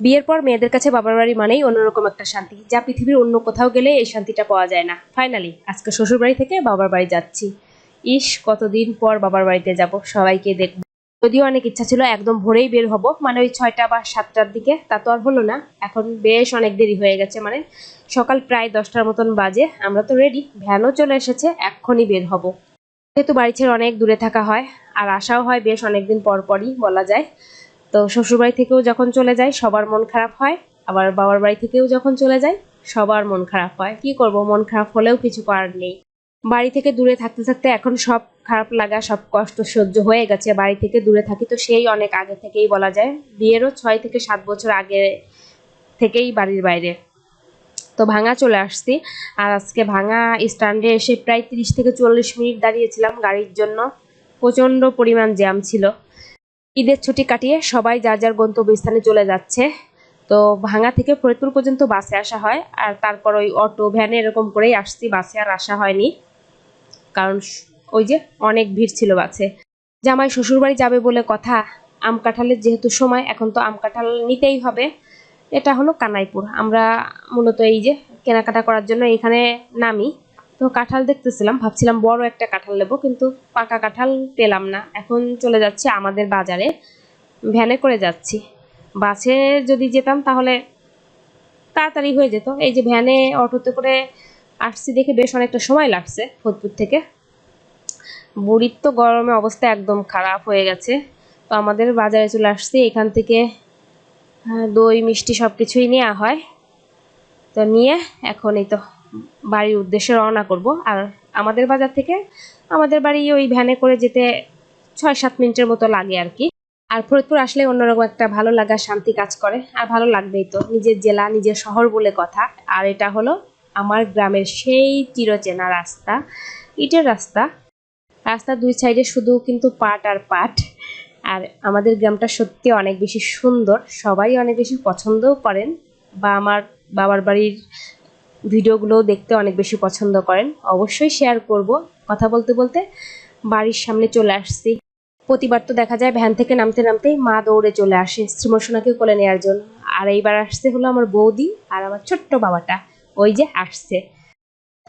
বিয়ের পর মেয়েদের কাছে বাবার বাড়ি মানেই অন্যরকম একটা শান্তি, যা পৃথিবীর অন্য কোথাও গেলে এই শান্তিটা পাওয়া যায় না। ফাইনালি আজকে শ্বশুর বাড়ি থেকে বাবার বাড়ি যাচ্ছি। ইস, কতদিন পর বাবার বাড়িতে যাব, সবাইকে দেখব। যদিও অনেক ইচ্ছা ছিল একদম ভোরেই বের হব মানে ওই ছয়টা বা সাতটার দিকে, তা তো আর হলো না। এখন বেশ অনেক দেরি হয়ে গেছে মানে সকাল প্রায় দশটার মতন বাজে। আমরা তো রেডি ভ্যানও চলে এসেছে, এক্ষুনি বের হব। যেহেতু বাড়ি ছেড়ে অনেক দূরে থাকা হয়, আর আসাও হয় বেশ অনেকদিন পর পরই, বলা যায়। তো শ্বশুরবাড়ি থেকেও যখন চলে যায়, সবার মন খারাপ হয়। আবার বাবার বাড়ি থেকেও যখন চলে যায়, সবার মন খারাপ হয়। কি করব, মন খারাপ হলেও কিছু করার নেই। বাড়ি থেকে দূরে থাকতে থাকতে এখন সব খারাপ লাগা, সব কষ্ট সহ্য হয়ে গেছে। বাড়ি থেকে দূরে থাকি তো সেই অনেক আগে থেকেই বলা যায়। বিয়েরও ছয় থেকে সাত বছর আগে থেকেই বাড়ির বাইরে। তো ভাঙা চলে আসছি। আর আজকে ভাঙা স্ট্যান্ডে এসে প্রায় তিরিশ থেকে চল্লিশ মিনিট দাঁড়িয়েছিলাম গাড়ির জন্য। প্রচণ্ড পরিমাণ জ্যাম ছিল। ঈদের ছুটি কাটিয়ে সবাই যার যার গন্তব্যস্থানে চলে যাচ্ছে। তো ভাঙা থেকে ফরিদপুর পর্যন্ত বাসে আসা হয় আর তারপর ওই অটো, ভ্যানে এরকম করেই আসছি, বাসে আর আসা হয়নি। কারণ ওই যে অনেক ভিড় ছিল বাসে। জামাই শ্বশুরবাড়ি যাবে বলে কথা, আম কাঁঠালের যেহেতু সময়, এখন তো আম কাঁঠাল নিতেই হবে। এটা হলো কানাইপুর। আমরা মূলত এই যে কেনাকাটা করার জন্য এখানে নামি। তো কাঁঠাল দেখতেছিলাম, ভাবছিলাম বড় একটা কাঁঠাল নেব, কিন্তু পাকা কাঁঠাল পেলাম না। এখন চলে যাচ্ছি আমাদের বাজারে, ভ্যানে করে যাচ্ছি। বাসে যদি যেতাম তাহলে তাড়াতাড়ি হয়ে যেত। এই যে ভ্যানে অটোতে করে আসছি দেখে বেশ অনেকটা সময় লাগছে ফোদপুর থেকে। বুড়ির তো গরমে অবস্থা একদম খারাপ হয়ে গেছে। তো আমাদের বাজারে চলে আসছি, এখান থেকে দই, মিষ্টি সব কিছুই নেওয়া হয়। তো নিয়ে এখন এই তো বাড়ির উদ্দেশ্যে রওনা করব। আর আমাদের বাজার থেকে আমাদের বাড়ি ওই ভ্যানে করে যেতে ছয় সাত মিনিটের মতো লাগে আর কি। আর ফরিদপুর আসলে অন্যরকম একটা ভালো লাগা, শান্তি কাজ করে। আর ভালো লাগবেই তো, নিজের জেলা, নিজের শহর বলে কথা। আর এটা হলো আমার গ্রামের সেই চিরচেনা রাস্তা, ইটের রাস্তা। রাস্তার দুই সাইডে শুধু কিন্তু পাট আর পাট। আর আমাদের গ্রামটা সত্যি অনেক বেশি সুন্দর, সবাই অনেক বেশি পছন্দও করেন। বা আমার বাবার বাড়ির ভিডিওগুলোও দেখতে অনেক বেশি পছন্দ করেন। অবশ্যই শেয়ার করব। কথা বলতে বলতে বাড়ির সামনে চলে আসছি। প্রতিবার তো দেখা যায় ভ্যান থেকে নামতে নামতেই মা দৌড়ে চলে আসে শ্রীমসোনাকে কোলে নেওয়ার জন্য। আর এইবার আসছে হলো আমার বৌদি আর আমার ছোট্ট বাবাটা। ওই যে আসছে।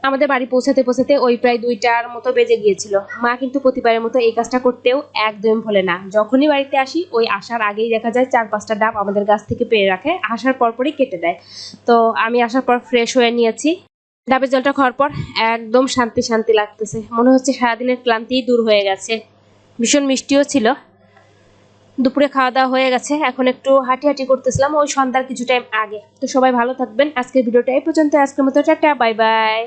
আমাদের বাড়ি পৌঁছাতে পৌঁছাতে ওই প্রায় দুইটার মতো বেজে গিয়েছিল। মা কিন্তু প্রতিবারের মতো এই কাজটা করতেও একদম ভোলে না। যখনই বাড়িতে আসি, ওই আসার আগেই দেখা যায় চার পাঁচটা ডাব আমাদের গাছ থেকে পেয়ে রাখে। আসার পরপরই কেটে দেয়। তো আমি আসার পর ফ্রেশ হয়ে নিয়েছি। ডাবের জলটা খাওয়ার পর একদম শান্তি শান্তি লাগতেছে। মনে হচ্ছে সারাদিনের ক্লান্তিই দূর হয়ে গেছে। ভীষণ মিষ্টিও ছিল। দুপুরে খাওয়া দাওয়া হয়ে গেছে। এখন একটু হাঁটি হাঁটি করতেছিলাম ওই সন্ধ্যার কিছু টাইম আগে। তো সবাই ভালো থাকবেন। আজকের ভিডিওটা এই পর্যন্ত। আজকের মতো টাটা। Bye bye.